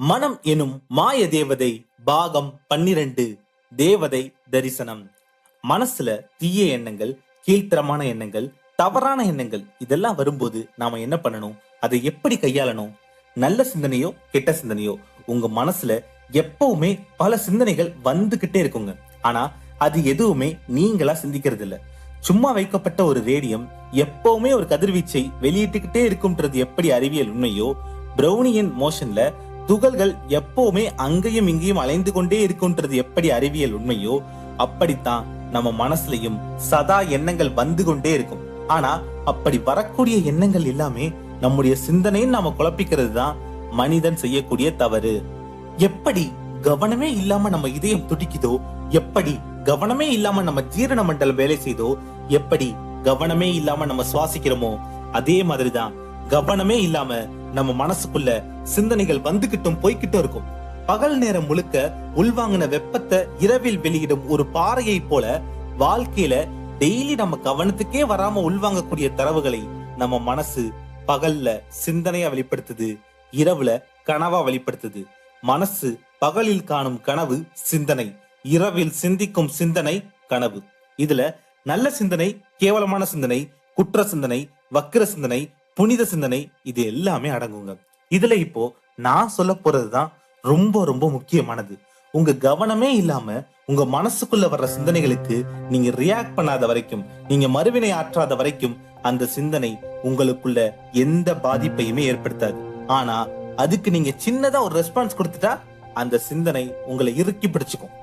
மனம் எனும் மாய தேவதை பாகம் பன்னிரண்டு தேவதை தரிசனம். மனசுல தீய எண்ணங்கள் கீழ்த்தரமான எண்ணங்கள் தவறான எண்ணங்கள் இதெல்லாம் வரும்போது நாம என்ன பண்ணணும்? அதை எப்படி கையாளணும்? நல்ல சிந்தனையோ கெட்ட சிந்தனையோ? உங்க மனசுல எப்பவுமே பல சிந்தனைகள் வந்துகிட்டே இருக்குங்க. ஆனா அது எதுவுமே நீங்களா சிந்திக்கிறது இல்ல சும்மா வைக்கப்பட்ட ஒரு ரேடியம் எப்பவுமே ஒரு கதிர்வீச்சை வெளியிட்டுக்கிட்டே இருக்கும்ன்றது எப்படி அறிவியல் உண்மையோ பிரௌனியன் மோஷன்ல துகள்கள் எப்பவுமே அங்கேயும் இங்கேயும் அலைந்து கொண்டே இருக்கும்ன்றது எப்படி அறிவியல் உண்மையோ அப்படித்தான் நம்ம மனசுலயும் சதா எண்ணங்கள் வந்து கொண்டே இருக்கும். ஆனா அப்படி வரக்கூடிய எண்ணங்கள் எல்லாமே நம்முடைய சிந்தனையும் நாம குழப்பிக்கிறது தான் மனிதன் செய்யக்கூடிய தவறு. எப்படி கவனமே இல்லாம நம்ம இதயம் துடிக்குதோ எப்படி கவனமே இல்லாம நம்ம ஜீரண மண்டலம் வேலை செய்தோ எப்படி கவனமே இல்லாம நம்ம சுவாசிக்கிறோமோ அதே மாதிரிதான் கவனமே இல்லாம நம்ம மனசுக்குள்ள சிந்தனைகள் வந்துகிட்டும் போய்கிட்டும் இருக்கும். பகல் நேரம் முழுக்க உள்வாங்கின வெப்பத்தை இரவில் வெளியிடும் ஒரு பாறையை போல வாழ்க்கையில டெய்லி நம்ம கவனத்துக்கே வராம உள்வாங்கக்கூடிய தரவுகளை நம்ம மனசு பகல்ல சிந்தனையா வெளிப்படுத்துது இரவுல கனவா வெளிப்படுத்துது. மனசு பகலில் காணும் கனவு சிந்தனை இரவில் சிந்திக்கும் சிந்தனை கனவு. இதுல நல்ல சிந்தனை கேவலமான சிந்தனை குற்ற சிந்தனை வக்கிர சிந்தனை புனித சிந்தனை இது எல்லாமே அடங்குங்க. இதுல இப்போ நான் சொல்ல போறதுதான் ரொம்ப ரொம்ப முக்கியமானது. உங்க கவனமே இல்லாம உங்க மனசுக்குள்ள வர்ற சிந்தனைகளுக்கு நீங்க ரியாக்ட் பண்ணாத வரைக்கும் நீங்க மறுவினை ஆற்றாத வரைக்கும் அந்த சிந்தனை உங்களுக்குள்ள எந்த பாதிப்பையுமே ஏற்படுத்தாது. ஆனா அதுக்கு நீங்க சின்னதா ஒரு ரெஸ்பான்ஸ் கொடுத்துட்டா அந்த சிந்தனை உங்களை இறுக்கி பிடிச்சுக்கும்.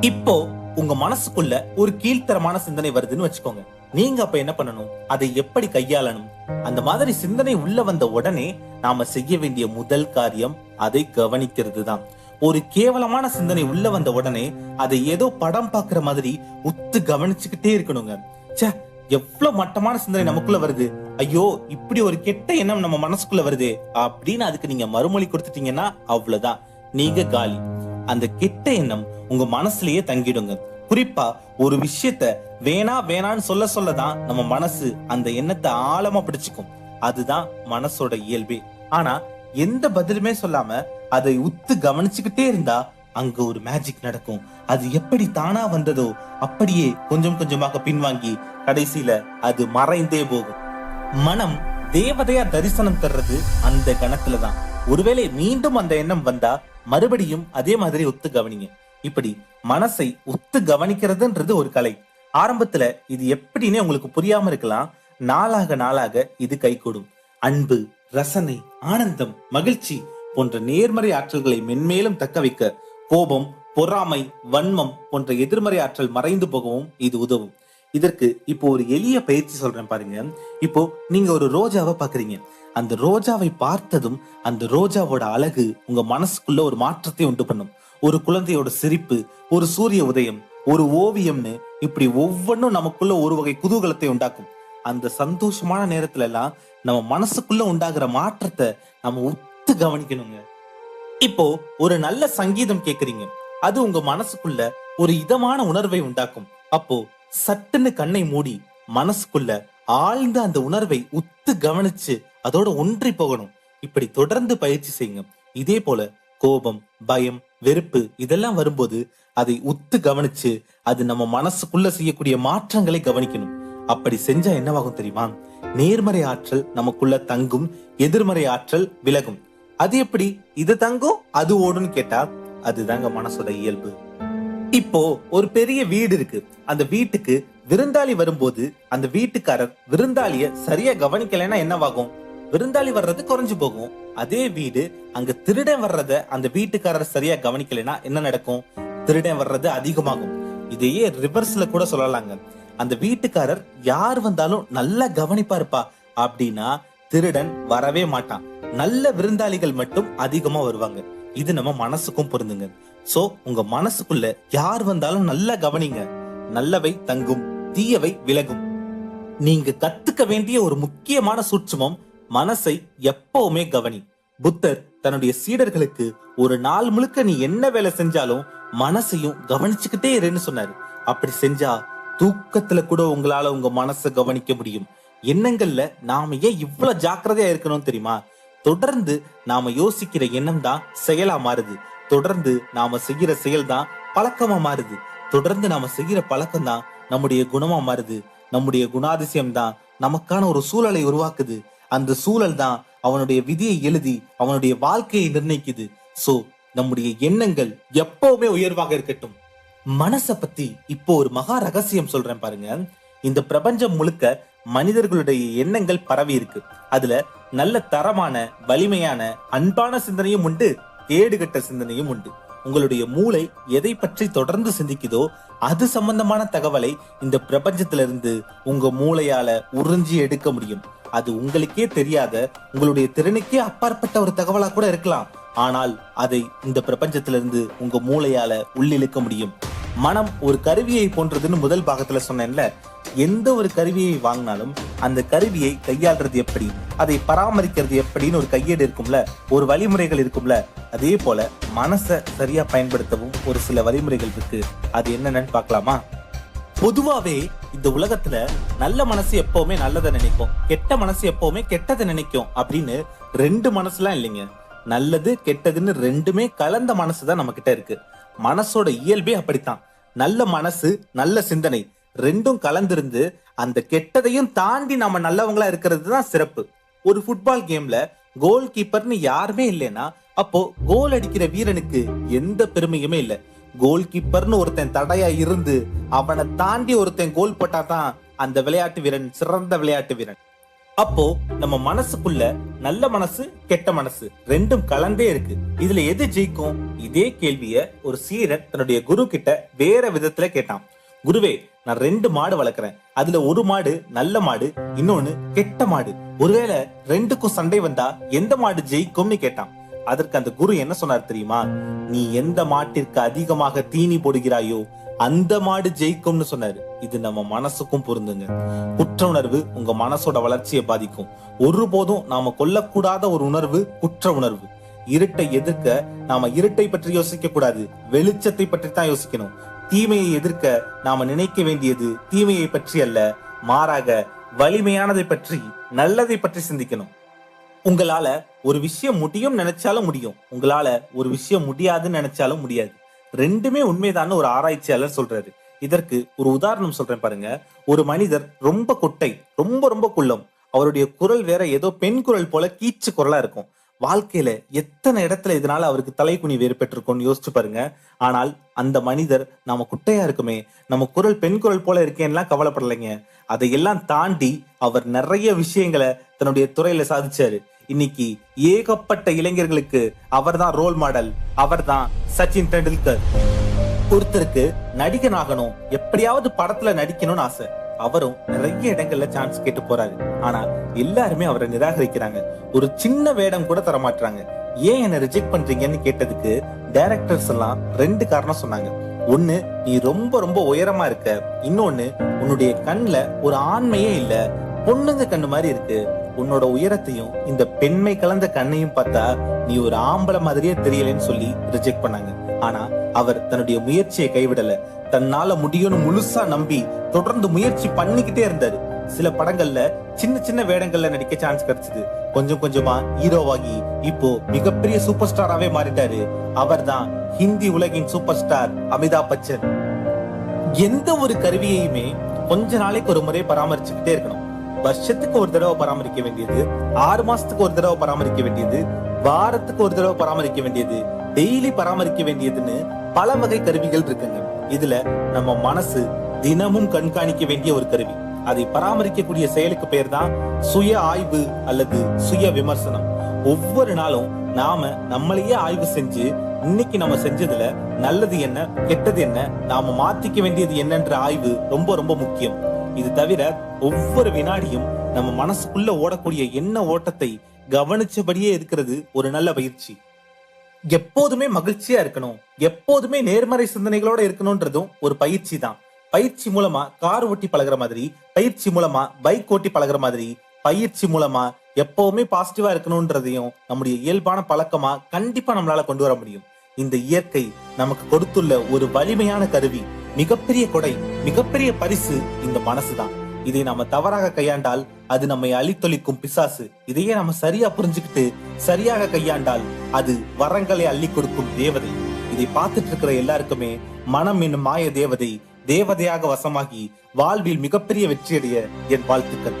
இப்போ உங்க மனசுக்குள்ள ஒரு கீழ்த்தரமான சிந்தனை வருதுன்னு வச்சுக்கோங்க. நீங்க அப்ப என்ன பண்ணணும்? அதை எப்படி கையாளணும்? அந்த மாதிரி சிந்தனை உள்ள வந்த உடனே நாம செய்ய வேண்டிய முதல் காரியம் அதை கவனிக்கிறது தான் ஒரு கேவலமான சிந்தனை உள்ள வந்த உடனே அதை ஏதோ படம் பாக்குற மாதிரி உத்து கவனிச்சுக்கிட்டே இருக்கணுங்க. ச்சே எவ்வளவு மட்டமான சிந்தனை நமக்குள்ள வருது. ஐயோ இப்படி ஒரு கெட்ட எண்ணம் நம்ம மனசுக்குள்ள வருது அப்படின்னு அதுக்கு நீங்க மறுமொழி கொடுத்துட்டீங்கன்னா அவ்வளவுதான். நீங்க காலி. அந்த கெட்ட எண்ணம் உங்க மனசுலயே தங்கிடுங்க. குறிப்பா ஒரு விஷயத்த வேணா வேணான்னு சொல்ல சொல்லதான் நம்ம மனசு அந்த எண்ணத்தை ஆழமா பிடிச்சுக்கும். அதுதான் மனசோட இயல்பே. ஆனா எந்த பதிலுமே சொல்லாம அதை உத்து கவனிச்சுக்கிட்டே இருந்தா அங்க ஒரு மேஜிக் நடக்கும். அது எப்படி தானா வந்ததோ அப்படியே கொஞ்சம் கொஞ்சமாக பின்வாங்கி கடைசியில அது மறைந்தே போகும். மனம் தேவதையா தரிசனம் தர்றது அந்த கணத்துலதான் ஒருவேளை மீண்டும் அந்த எண்ணம் வந்தா மறுபடியும் அதே மாதிரி ஒத்து கவனிங்க. இப்படி மனசை ஒத்து கவனிக்கிறதுன்றது ஒரு கலை. ஆரம்பத்துல இது எப்படின்னு உங்களுக்கு புரியாம இருக்கலாம். நாளாக நாளாக இது கைகூடும். அன்பு ரசனை ஆனந்தம் மகிழ்ச்சி போன்ற நேர்மறை ஆற்றல்களை மென்மேலும் தக்க வைக்க கோபம் பொறாமை வன்மம் போன்ற எதிர்மறை ஆற்றல் மறைந்து போகவும் இது உதவும். இதற்கு இப்போ ஒரு எளிய பயிற்சி சொல்றேன் பாருங்க. இப்போ நீங்க ஒரு ரோஜாவை பாக்குறீங்க அந்த ரோஜாவை பார்த்ததும் அந்த ரோஜாவோட அழகு உங்க மனசுக்குள்ள ஒரு மாற்றத்தை உண்டு பண்ணும். ஒரு குழந்தையோட சிரிப்பு ஒரு சூரிய உதயம் ஒரு ஓவியம்னு இப்படி ஒவ்வொன்றும் நமக்குள்ள ஒரு வகை குதூகலத்தை உண்டாக்கும். அந்த சந்தோஷமான நேரத்துல எல்லாம் நம்ம மனசுக்குள்ள உண்டாகிற மாற்றத்தை நம்ம உத்து கவனிக்கணுங்க. இப்போ ஒரு நல்ல சங்கீதம் கேக்குறீங்க. அது உங்க மனசுக்குள்ள ஒரு இதமான உணர்வை உண்டாக்கும். அப்போ சட்டுன்னு கண்ணை மூடி மனசுக்குள்ள ஆழ்ந்த அந்த உணர்வை உத்து கவனிச்சு அதோட ஒன்றி போகணும். இப்படி தொடர்ந்து பயிற்சி செய்யுங்க. இதே போல கோபம் பயம் வெறுப்பு இதெல்லாம் வரும்போது அதை உத்து கவனிச்சு அது நம்ம மனசுக்குள்ள செய்யக்கூடிய மாற்றங்களை கவனிக்கணும். அப்படி செஞ்சா என்னவாகும் தெரியுமா? நேர்மறை ஆற்றல் நமக்குள்ள தங்கும் எதிர்மறை ஆற்றல் விலகும். அது எப்படி? இது தங்கும் அது ஓடுன்னு கேட்டா அதுதாங்க மனசோட இயல்பு. இப்போ ஒரு பெரிய வீடு இருக்கு. அந்த வீட்டுக்கு விருந்தாளி வரும்போது அந்த வீட்டுக்காரர் விருந்தாளிய சரியா கவனிக்கலைன்னா என்னவாகும்? விருந்தாளி வர்றது குறைஞ்சு போகும். அதே வீடு அங்க திருடன் வர்றத அந்த வீட்டுக்காரர் சரியா கவனிக்கலைன்னா என்ன நடக்கும்? திருடன் வர்றது அதிகமாகும். இதையே ரிவர்ஸ்ல கூட சொல்லலாங்க. அந்த வீட்டுக்காரர் யார் வந்தாலும் நல்லா கவனிப்பாருப்பா அப்படின்னா திருடன் வரவே மாட்டான். நல்ல விருந்தாளிகள் மட்டும் அதிகமா வருவாங்க. இது நம்ம மனசுக்கும் பொருந்துங்க. சோ உங்க மனசுக்குள்ள யார் வந்தாலும் நல்லா கவனிங்க. நல்லவை தங்கும் தீயவை விலகும். நீங்க கத்துக்க வேண்டிய ஒரு முக்கியமான சூட்சமம் மனசை எப்பவுமே கவனி. புத்தர் தன்னுடைய சீடர்களுக்கு ஒரு நாள் முழுக்க நீ என்ன வேலை செஞ்சாலும் மனசையும் கவனிச்சுக்கிட்டே இருன்னு சொன்னாரு. அப்படி செஞ்சா தூக்கத்துல கூட உங்களால உங்க மனசை கவனிக்க முடியும். எண்ணங்கள்ல நாம ஏன் இவ்வளவு ஜாக்கிரதையா இருக்கணும் தெரியுமா? தொடர்ந்து நாம யோசிக்கிற எண்ணம் தான் செயலா மாறுது. தொடர்ந்து நாம செய்யற செயல் தான் பழக்கமா மாறுது. தொடர்ந்து நாம செய்யற பழக்கம் தான் நம்முடைய குணமா மாறுது. நம்முடைய குணாதிசயம் தான் நமக்கான ஒரு சூழலை உருவாக்குது. அந்த சூழல் தான் அவனுடைய விதியை எழுதி அவனுடைய வாழ்க்கையை நிர்ணயிக்குது. சோ நம்முடைய எண்ணங்கள் எப்பவுமே உயர்வாக இருக்கட்டும். மனச பத்தி இப்போ ஒரு மகா ரகசியம் சொல்றேன் பாருங்க. இந்த பிரபஞ்சம் முழுக்க மனிதர்களுடைய எண்ணங்கள் பரவி இருக்கு. அதுல நல்ல தரமான வலிமையான அன்பான சிந்தனையும் உண்டு கேடுகட்ட சிந்தனையும் உண்டு. உங்களுடைய மூளை எதை பற்றி தொடர்ந்து சிந்திக்குதோ அது சம்பந்தமான தகவலை இந்த பிரபஞ்சத்துல இருந்து உங்க மூளையால உறிஞ்சி எடுக்க முடியும். அது உங்களுக்கே தெரியாத உங்களுடைய திறனுக்கே அப்பாற்பட்ட ஒரு தகவலா கூட இருக்கலாம். ஆனால் அதை இந்த பிரபஞ்சத்திலிருந்து உங்க மூளையால உள்ளிழுக்க முடியும். மனம் ஒரு கருவியை போன்றதுன்னு முதல் பாகத்துல சொன்னேன்ல எந்த ஒரு கருவியை வாங்கினாலும் அந்த கருவியை கையாளுறது எப்படி? அதை பராமரிக்கிறது எப்படின்னு ஒரு கையேடு இருக்கும்ல ஒரு வழிமுறைகள் இருக்கும்ல. அதே போல மனசை சரியா பயன்படுத்தவும் ஒரு சில வழிமுறைகள் இருக்கு. அது என்னென்னு பார்க்கலாமா? பொதுவாவே இந்த உலகத்துல நல்ல மனசு எப்பவுமே நல்லதை நினைக்கும். கெட்ட மனசு எப்பவுமே கெட்டதை நினைக்கும் அப்படின்னு ரெண்டு மனசுலாம் இல்லைங்க. நல்லது கெட்டதுன்னு ரெண்டுமே கலந்த மனசு தான் நம்ம கிட்ட இருக்கு. மனசோட இயல்பே அப்படித்தான். நல்ல மனசு நல்ல சிந்தனை. ரெண்டும் கலந்திருந்து அந்த கெட்டதையும் தாண்டி நம்ம நல்லவங்களா இருக்கிறது தான் சிறப்பு. ஒரு ஃபுட்பால் கேம்ல கோல் கீப்பர்னு யாருமே இல்லைன்னா அப்போ கோல் அடிக்கிற வீரனுக்கு எந்த பெருமையுமே இல்லை. கோல் கீப்பர்னு ஒருத்தன் தடையா இருந்து அவனை தாண்டி ஒருத்தன் கோல் போட்டாதான் அந்த விளையாட்டு வீரன் சிறந்த விளையாட்டு வீரன். அப்போ நம்ம மனசுக்குள்ள நல்ல மனசு கெட்ட மனசு ரெண்டும் கலந்தே இருக்கு. இதுல எது ஜெயிக்கும்? இதே கேள்விய ஒரு சீரன் தன்னுடைய குரு கிட்ட வேற விதத்துல கேட்டான். குருவே நான் ரெண்டு மாடு வளர்க்குறேன். அதுல ஒரு மாடு நல்ல மாடு இன்னொன்னு கெட்ட மாடு. ஒருவேளை ரெண்டுக்கும் சண்டை வந்தா எந்த மாடு ஜெயிக்கும்னு கேட்டான். அதற்கு அந்த குரு என்ன சொன்னார் தெரியுமா? நீ எந்த மாட்டிற்கு அதிகமாக தீனி போடுகிறாயோ அந்த மாடு ஜெயிக்கும்னு சொன்னாரு. இது நம்ம மனசுக்கும் பொருந்துங்க. குற்ற உணர்வு உங்க மனசோட வளர்ச்சியை பாதிக்கும். ஒருபோதும் நாம கொல்லக்கூடாத ஒரு உணர்வு குற்ற உணர்வு. இருட்டை எதிர்க்க நாம இருட்டை பற்றி யோசிக்க கூடாது வெளிச்சத்தை பற்றி தான் யோசிக்கணும். தீமையை எதிர்க்க நாம நினைக்க வேண்டியது தீமையை பற்றி அல்ல மாறாக வலிமையானதை பற்றி நல்லதை பற்றி சிந்திக்கணும். உங்களால ஒரு விஷயம் முடியும் நினைச்சாலும் முடியும். உங்களால ஒரு விஷயம் முடியாதுன்னு நினைச்சாலும் முடியாது. ரெண்டுமே உண்மைதான்னு ஒரு ஆராய்ச்சியாளர் சொல்றாரு. இதற்கு ஒரு உதாரணம் சொல்றேன் பாருங்க. ஒரு மனிதர் ரொம்ப கொட்டை ரொம்ப ரொம்ப குள்ளம். அவருடைய குரல் வேற ஏதோ பெண் குரல் போல கீச்சு குரலா இருக்கும். வாழ்க்கையில எத்தனை இடத்துல இதனால அவருக்கு தலைக்குனி வேறு யோசிச்சு பாருங்க. ஆனால் அந்த மனிதர் நாம குட்டையா இருக்குமே நம்ம குரல் பெண் குரல் போல இருக்கேன்லாம் கவலைப்படலைங்க. அதையெல்லாம் தாண்டி அவர் நிறைய விஷயங்களை தன்னுடைய துறையில சாதிச்சாரு. இன்னைக்கு ஏகப்பட்ட இளைஞர்களுக்கு அவர்தான் ரோல் மாடல் அவர் தான் சச்சின் டெண்டுல்கர். ஒருத்தருக்கு நடிகன் ஆகணும் எப்படியாவது படத்துல நடிக்கணும்னு ஆசை. அவரும் நிறைய இடங்கள்ல சான்ஸ் கேட்டு போறாரு. ஆனா எல்லாருமே அவரை நிராகரிக்கிறாங்க. ஒரு சின்ன வேடம் கூட தர மாட்டாங்க ஏன் என்ன ரிஜெக்ட் பண்றீங்கன்னு கேட்டதுக்கு டைரக்டர்ஸ் எல்லாம் ரெண்டு காரணம் சொன்னாங்க. ஒண்ணு நீ ரொம்ப ரொம்ப உயரமா இருக்க. இன்னொன்னு உன்னுடைய கண்ணுல ஒரு ஆண்மையே இல்ல. பொண்ணுங்க கண்ணு மாதிரி இருக்கு. உன்னோட உயரத்தையும் இந்த பெண்மை கலந்த கண்ணையும் பார்த்தா நீ ஒரு ஆம்பளை மாதிரியே தெரியலன்னு சொல்லி ரிஜெக்ட் பண்ணாங்க. ஆனா அவர் தன்னுடைய முயற்சியை கைவிடல. தன்னால முடியும்னு முழுசா நம்பி தொடர்ந்து முயற்சி பண்ணிக்கிட்டே இருந்தாரு. சில படங்கள்ல சின்ன சின்ன வேடங்கள்ல நடிக்க சான்ஸ் கிடைச்சது. கொஞ்சம் கொஞ்சமா ஹீரோவாகி இப்போ மிகப்பெரிய சூப்பர் ஸ்டாராவே மாறிட்டாரு. அவர் தான் ஹிந்தி உலகின் சூப்பர் ஸ்டார் அமிதாப் பச்சன். எந்த ஒரு கருவியையுமே கொஞ்ச நாளைக்கு ஒரு முறை பராமரிச்சுக்கிட்டே இருக்கணும். வருஷத்துக்கு ஒரு தடவை பராமரிக்க வேண்டியது ஆறு மாசத்துக்கு ஒரு தடவை பராமரிக்க வேண்டியது வாரத்துக்கு ஒரு தடவை பராமரிக்க வேண்டியது டெய்லி பராமரிக்க வேண்டியதுன்னு பல வகை கருவிகள் இருக்குங்க. இதுல நம்ம மனசு தினமும் கண்காணிக்க வேண்டிய ஒரு கருவி. அதை பராமரிக்கக்கூடிய செயலுக்கு பெயர் தான் சுய ஆய்வு அல்லது சுய விமர்சனம். ஒவ்வொரு நாளும் நாம நம்மளையே ஆய்வு செஞ்சு இன்னைக்கு நம்ம செஞ்சதுல நல்லது என்ன கெட்டது என்ன நாம மாத்திக்க வேண்டியது என்னன்ற ஆய்வு ரொம்ப ரொம்ப முக்கியம். இது தவிர ஒவ்வொரு வினாடியும் நம்ம மனசுக்குள்ள ஓடக்கூடிய எண்ண ஓட்டத்தை கவனிச்சபடியே இருக்கிறது ஒரு நல்ல பயிற்சி. எப்போதுமே மகிழ்ச்சியா இருக்கணும். எப்போதுமே நேர்மறை சிந்தனைகளோட இருக்கணும்ன்றதும் ஒரு பயிற்சி தான். பயிற்சி மூலமா கார் ஓட்டி பழகுற மாதிரி பயிற்சி மூலமா பைக் ஓட்டி பழகுற மாதிரி பயிற்சி மூலமா எப்பவுமே பாசிட்டிவா இருக்கணும்ன்றதையும் நம்முடைய இயல்பான பழக்கமா கண்டிப்பா நம்மளால கொண்டு வர முடியும். இந்த இயற்கை நமக்கு கொடுத்துள்ள ஒரு வலிமையான கருவி மிகப்பெரிய கொடை மிகப்பெரிய பரிசு இந்த மனசுதான் இதை நாம தவறாக கையாண்டால் அது நம்மை அழித்தொழிக்கும் பிசாசு. இதையே நாம சரியா புரிஞ்சுக்கிட்டு சரியாக கையாண்டால் அது வரங்களை அள்ளி கொடுக்கும் தேவதை. இதை பார்த்துட்டு இருக்கிற எல்லாருக்குமே மனம் என்னும் மாய தேவதை தேவதையாக வசமாகி வாழ்வில் மிகப்பெரிய வெற்றியடைய என் வாழ்த்துக்கள்.